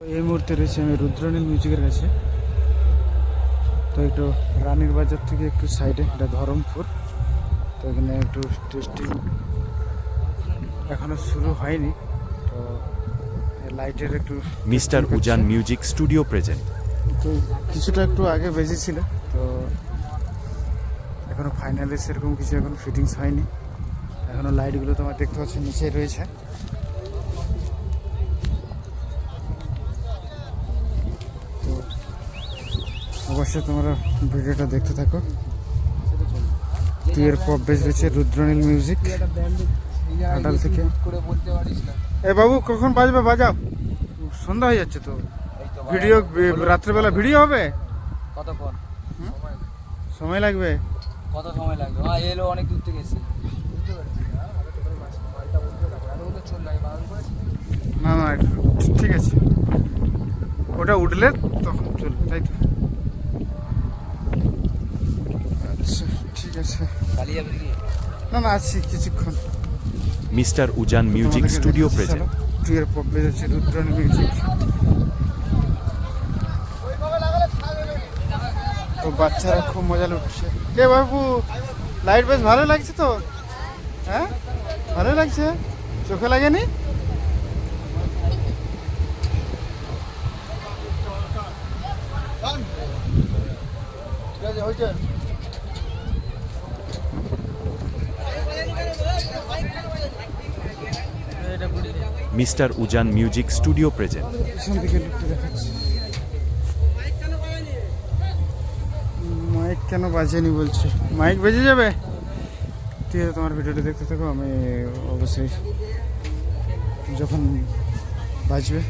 এই মুহূর্তে রয়েছে আমি রুদ্রনীল মিউজিকের কাছে। তো একটু রানীর বাজার থেকে একটু সাইডে এটা ধরমপুর। তো এখানে একটু টেস্টিং এখনও শুরু হয়নি। তো লাইটের একটু mister Ujan music studio present. তো কিছুটা একটু আগে বেজেছিল তো এখনও ফাইনালি সেরকম কিছু এখন ফিটিংস হয়নি। এখনও লাইটগুলো তোমার দেখতে পাচ্ছ নিচে রয়েছে। অবশ্যই তোমরা ভিডিওটা দেখতে থাকো। তুইয়ের পপ বেজ রয়েছে রুদ্রনীল মিউজিক আডাল থেকে। এ বাবু কখন বাজবে? বাজাও। সন্ধ্যা হয়ে যাচ্ছে তো। ভিডিও রাত্রেবেলা ভিডিও হবে? কতক্ষণ? সময় লাগবে। কত সময় লাগবে? হ্যাঁ এলো অনেক দূর থেকে এসেছে। না না ঠিক আছে। ওটা উঠলে তখন চলবে তাই তো আচ্ছা ঠিক আছে না না আছি কিছুক্ষণ। মিস্টার উজান মিউজিক স্টুডিও দেখাচ্ছি, প্রেজেন্ট চলো। টুয়ের পপ বেজেছে রুদ্রন মিউজিক। তো বাচ্চারা খুব মজা লুটছে। কে বাবু লাইট বেশ ভালো লাগছে তো? হ্যাঁ? ভালো লাগছে? চোখে লাগেনি? ঠিক আছে হয়েছে। Mister Ujan music studio present. Mic কেন বাজেনি বলছে? মাইক বেজে যাবে? ঠিক আছে, তোমার ভিডিওটা দেখতে থাকো, আমি অবশ্যই যখন বাজবে